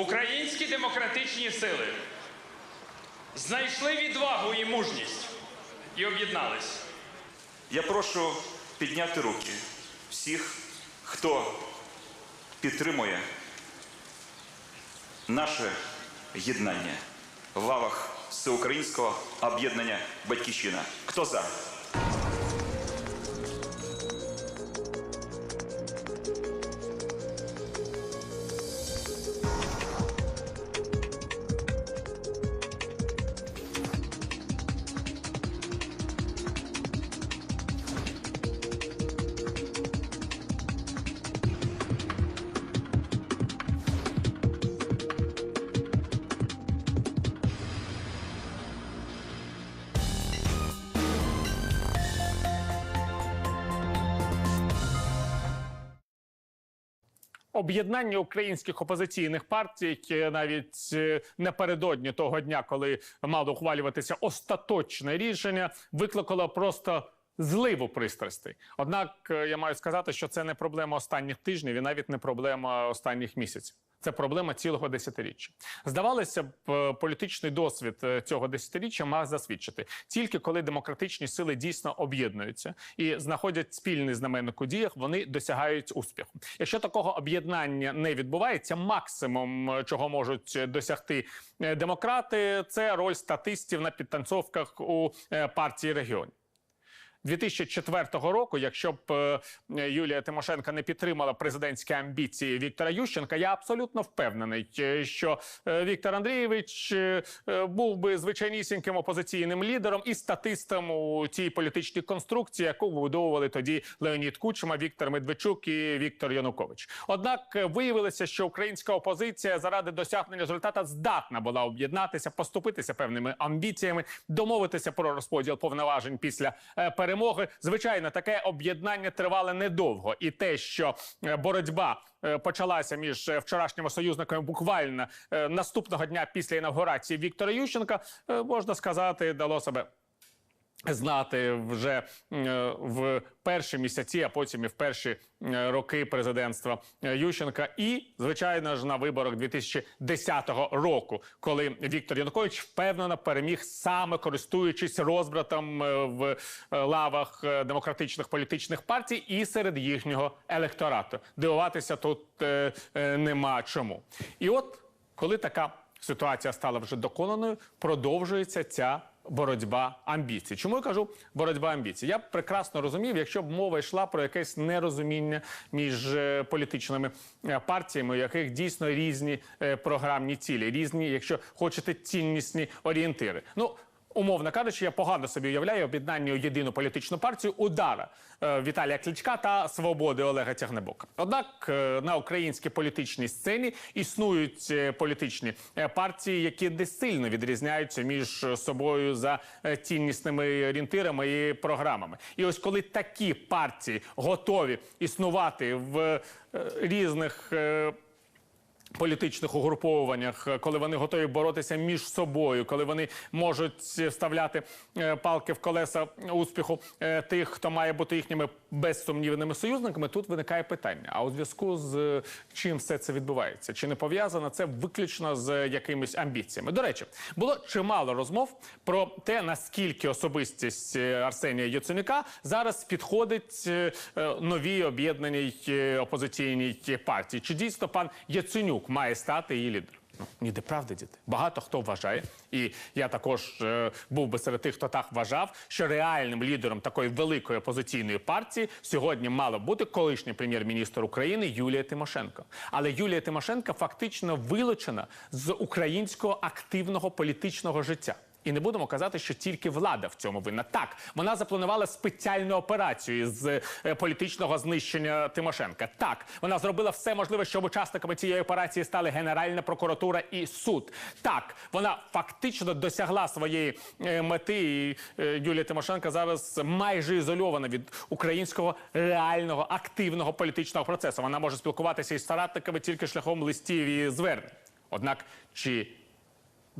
Українські демократичні сили знайшли відвагу і мужність і об'єднались. Я прошу підняти руки всіх, хто підтримує наше єднання в лавах Всеукраїнського об'єднання Батьківщина. Хто за? Об'єднання українських опозиційних партій які навіть е, напередодні того дня, коли мало ухвалюватися остаточне рішення, викликало просто зливу пристрастей. Однак е, я маю сказати, що це не проблема останніх тижнів і навіть не проблема останніх місяців. Це проблема цілого десятиріччя. Здавалося б, е, політичний досвід е, цього десятиріччя мав засвідчити тільки коли демократичні сили дійсно об'єднуються і знаходять спільний знаменник у діях, вони досягають успіху. Якщо такого об'єднання не відбувається, максимум е, чого можуть досягти демократи, це роль статистів на підтанцовках у партії регіонів. 2004 року, якщо б е, Юлія Тимошенко не підтримала президентські амбіції Віктора Ющенка, я абсолютно впевнений, е, що е, Віктор Андрійович був би звичайнісіньким опозиційним лідером і статистом у цій політичній конструкції, яку вибудовували тоді Леонід Кучма, Віктор Медведчук і Віктор Янукович. Однак виявилося, що українська опозиція заради досягнення результата здатна була об'єднатися, поступитися певними амбіціями, домовитися про розподіл повноважень після е, перемоги. Звичайно, таке об'єднання тривало недовго, і те, що е, боротьба е, почалася між е, вчорашніми союзниками буквально наступного дня після інавгурації Віктора Ющенка, можна сказати, дало себе знати вже е, в перші місяці, а потім і в перші роки президентства е, Ющенка, і звичайно ж на виборах 2010 року, коли Віктор Янукович впевнено переміг саме користуючись розбратом е, в лавах демократичних політичних партій і серед їхнього електорату. Дивуватися тут нема чому. І от коли така ситуація стала вже доконаною, продовжується ця боротьба амбіцій. Чому я кажу боротьба амбіцій? Я прекрасно розумів, якщо б мова йшла про якесь нерозуміння між е, політичними е, партіями, у яких дійсно різні е, програмні цілі, різні, якщо хочете, ціннісні орієнтири. Ну. Умовно кажучи, я погано собі уявляю об'єднання у єдину політичну партію удара е, Віталія Кличка та свободи Олега Тягнебока. Однак е, на українській політичній сцені існують е, політичні партії, які не сильно відрізняються між собою за ціннісними орієнтирами і програмами. І ось коли такі партії готові існувати в різних. Політичних угруповуваннях, коли вони готові боротися між собою, коли вони можуть вставляти е, палки в колеса успіху е, тих, хто має бути їхніми безсумнівними союзниками, тут виникає питання: а у зв'язку з е, чим все це відбувається? Чи не пов'язано це виключно з якимись амбіціями? До речі, було чимало розмов про те, наскільки особистість Арсенія Яценюка зараз підходить новій об'єднаній опозиційній партії. Чи дійсно пан Яценюк має стати її лідером? Ну, ніде правди, діти. Багато хто вважає, і я також е, був би серед тих, хто так вважав, що реальним лідером такої великої опозиційної партії сьогодні мала бути колишній прем'єр-міністр України Юлія Тимошенко. Але Юлія Тимошенко фактично вилучена з українського активного політичного життя. І не будемо казати, що тільки влада в цьому винна. Так, вона запланувала спеціальну операцію з е, політичного знищення Тимошенка. Так, вона зробила все можливе, щоб учасниками цієї операції стали Генеральна прокуратура і суд. Так, вона фактично досягла своєї е, мети. І е, Юлія Тимошенко зараз майже ізольована від українського реального активного політичного процесу. Вона може спілкуватися із соратниками тільки шляхом листів і звернень. Однак чи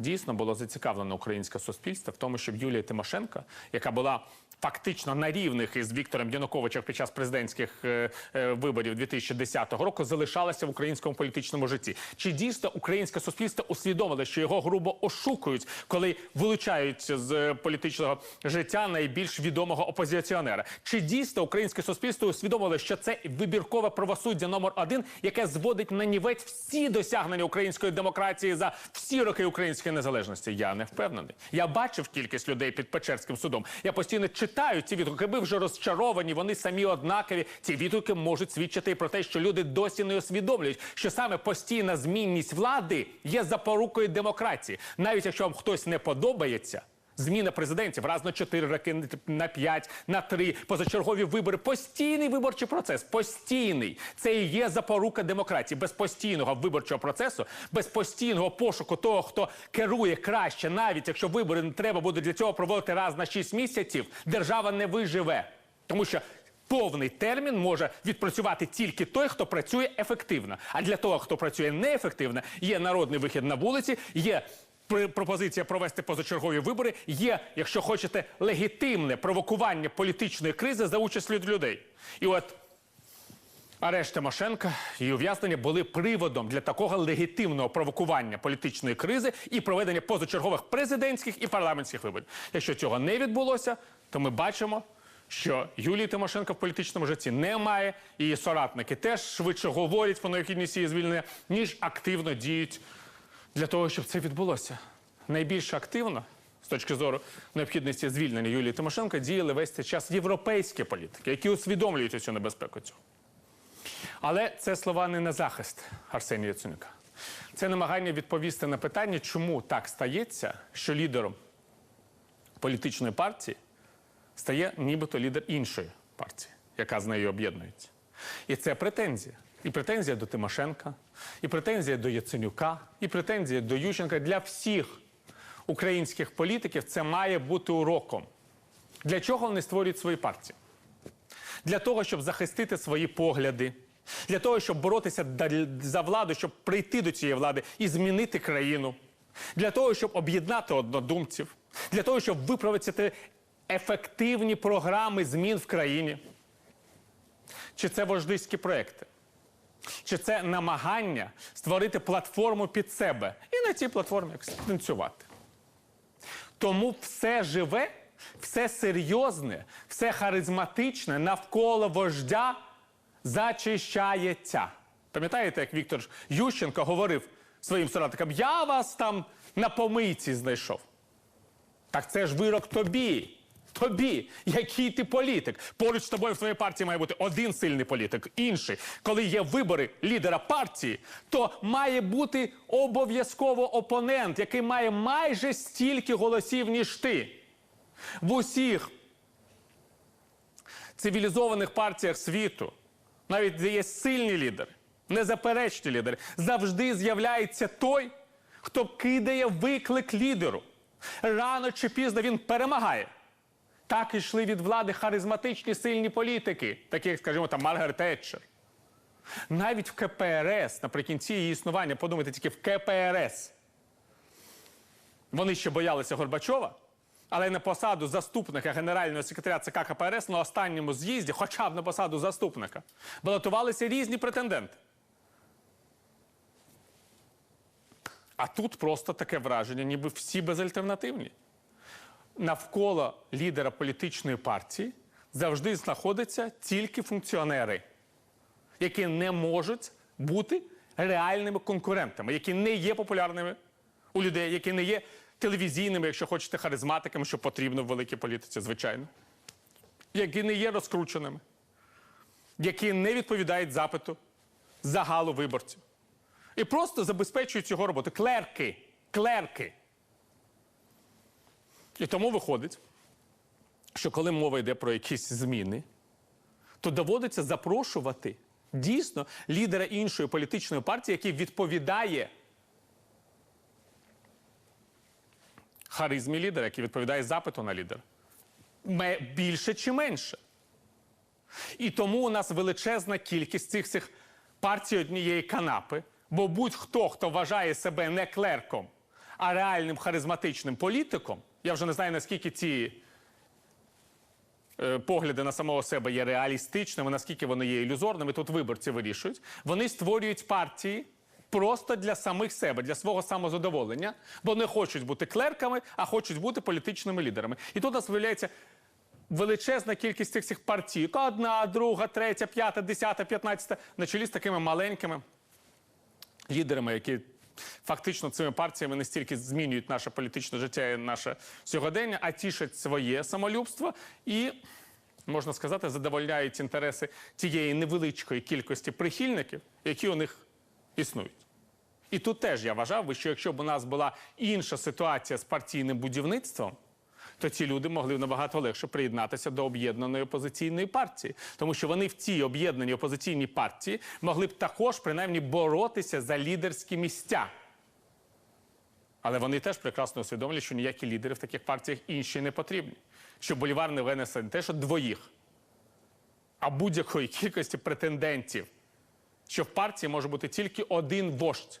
Дійсно було зацікавлено українське суспільство в тому, щоб Юлія Тимошенко, яка була фактично на рівних із Віктором Януковичем під час президентських е, е, виборів 2010 року, залишалася в українському політичному житті. Чи дійсно українське суспільство усвідомило, що його грубо ошукують, коли вилучають з е, політичного життя найбільш відомого опозиціонера? Чи дійсно українське суспільство усвідомило, що це вибіркове правосуддя номер один, яке зводить на нівець всі досягнення української демократії за всі роки української незалежності? Я не впевнений. Я бачив кількість людей під Печерським судом. Я постійно читаю ці відгуки. Ви вже розчаровані. Вони самі однакові. Ці відгуки можуть свідчити про те, що люди досі не усвідомлюють, що саме постійна змінність влади є запорукою демократії. Навіть якщо вам хтось не подобається. Зміна президентів раз на 4 роки, на 5, на 3, позачергові вибори. Постійний виборчий процес. Постійний. Це і є запорука демократії. Без постійного виборчого процесу, без постійного пошуку того, хто керує краще, навіть якщо вибори не треба буде для цього проводити раз на 6 місяців, держава не виживе. Тому що повний термін може відпрацювати тільки той, хто працює ефективно. А для того, хто працює неефективно, є народний вихід на вулиці, є пропозиція провести позачергові вибори. Є, якщо хочете, легітимне провокування політичної кризи за участю людей. І от арешт Тимошенка і ув'язнення були приводом для такого легітимного провокування політичної кризи і проведення позачергових президентських і парламентських виборів. Якщо цього не відбулося, то ми бачимо. Що Юлії Тимошенко в політичному житті немає, її соратники теж швидше говорять про необхідність її звільнення, ніж активно діють для того, щоб це відбулося. Найбільш активно, з точки зору необхідності звільнення Юлії Тимошенко, діяли весь цей час європейські політики, які усвідомлюють цю небезпеку цього. Але це слова не на захист Арсенія Яценюка. Це намагання відповісти на питання, чому так стається, що лідером політичної партії стає нібито лідер іншої партії, яка з нею об'єднується. І це претензія. І претензія до Тимошенка, і претензія до Яценюка, і претензія до Ющенка для всіх українських політиків це має бути уроком. Для чого вони створюють свої партії? Для того, щоб захистити свої погляди, для того, щоб боротися за владу, щоб прийти до цієї влади і змінити країну, для того, щоб об'єднати однодумців, для того, щоб виправити ефективні програми змін в країні. Чи це вождиські проекти? Чи це намагання створити платформу під себе і на цій платформі танцювати? Тому все живе, все серйозне, все харизматичне навколо вождя зачищається. Пам'ятаєте, як Віктор Ющенко говорив своїм соратникам: Я вас там на помийці знайшов. Так це ж вирок тобі. Тобі, який ти політик. Поруч з тобою в твоїй партії має бути один сильний політик, інший. Коли є вибори лідера партії, то має бути обов'язково опонент, який має майже стільки голосів, ніж ти. В усіх цивілізованих партіях світу, навіть де є сильні лідери, незаперечні лідери, завжди з'являється той, хто кидає виклик лідеру. Рано чи пізно він перемагає. Так йшли від влади харизматичні сильні політики, такі, як, скажімо, там Маргарет Тетчер. Навіть в КПРС, наприкінці її існування, подумайте тільки в КПРС. Вони ще боялися Горбачова, але на посаду заступника генерального секретаря ЦК КПРС на останньому з'їзді, хоча б на посаду заступника, балотувалися різні претенденти. А тут просто таке враження, ніби всі безальтернативні. Навколо лідера політичної партії завжди знаходяться тільки функціонери, які не можуть бути реальними конкурентами, які не є популярними у людей, які не є телевізійними, якщо хочете, харизматиками, що потрібно в великій політиці, звичайно, які не є розкрученими, які не відповідають запиту загалу виборців. І просто забезпечують його роботу. Клерки. Клерки. І тому виходить, що коли мова йде про якісь зміни, то доводиться запрошувати дійсно лідера іншої політичної партії, який відповідає харизмі лідера, який відповідає запиту на лідера. Більше чи менше. І тому у нас величезна кількість цих цих партій однієї канапи, бо будь-хто, хто вважає себе не клерком, а реальним харизматичним політиком, я вже не знаю, наскільки ці е, погляди на самого себе є реалістичними, наскільки вони є ілюзорними, тут виборці вирішують. Вони створюють партії просто для самих себе, для свого самозадоволення, бо не хочуть бути клерками, а хочуть бути політичними лідерами. І тут у нас виявляється величезна кількість цих цих партій. Одна, друга, третя, п'ята, десята, п'ятнадцята, на чолі з такими маленькими лідерами, які фактично цими партіями не стільки змінюють наше політичне життя і наше сьогодення, а тішать своє самолюбство і, можна сказати, задовольняють інтереси тієї невеличкої кількості прихильників, які у них існують. І тут теж я вважав би, що якщо б у нас була інша ситуація з партійним будівництвом, то ці люди могли набагато легше приєднатися до об'єднаної опозиційної партії, тому що вони в цій об'єднаній опозиційній партії могли б також принаймні боротися за лідерські місця. Але вони теж прекрасно усвідомлюють, що ніякі лідери в таких партіях інші не потрібні. Що Болівар не винесе не те, що двоїх, а будь-якої кількості претендентів, що в партії може бути тільки один вождь.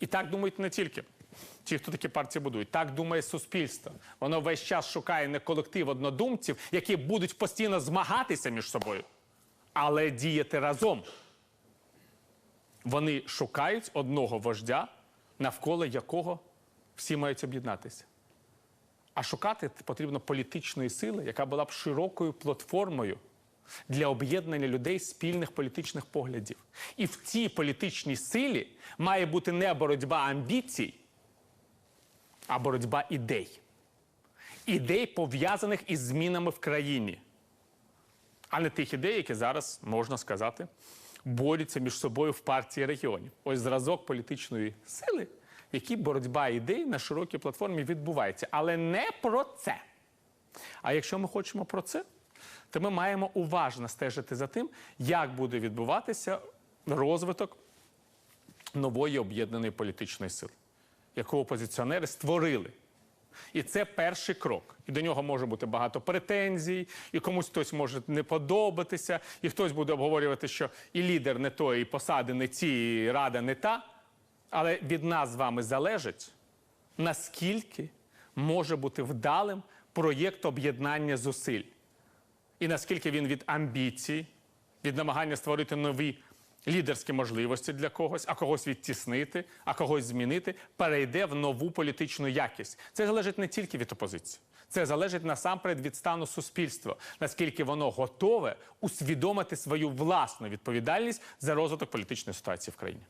І так думають не тільки ті, хто такі партії будують. Так думає суспільство. Воно весь час шукає не колектив однодумців, які будуть постійно змагатися між собою, але діяти разом. Вони шукають одного вождя, навколо якого всі мають об'єднатися. А шукати потрібно політичної сили, яка була б широкою платформою для об'єднання людей спільних політичних поглядів. І в цій політичній силі має бути не боротьба амбіцій, а боротьба ідей. Ідей, пов'язаних із змінами в країні, а не тих ідей, які зараз, можна сказати, борються між собою в партії регіонів. Ось зразок політичної сили, в якій боротьба ідей на широкій платформі відбувається. Але не про це. А якщо ми хочемо про це, то ми маємо уважно стежити за тим, як буде відбуватися розвиток нової об'єднаної політичної сили, яку опозиціонери створили. І це перший крок. І до нього може бути багато претензій, і комусь хтось може не подобатися, і хтось буде обговорювати, що і лідер не той, і посади не ті, і рада не та. Але від нас з вами залежить, наскільки може бути вдалим проєкт об'єднання зусиль. І наскільки він від амбіцій, від намагання створити нові лідерські можливості для когось, а когось відтіснити, а когось змінити, перейде в нову політичну якість. Це залежить не тільки від опозиції. Це залежить насамперед від стану суспільства, наскільки воно готове усвідомити свою власну відповідальність за розвиток політичної ситуації в країні.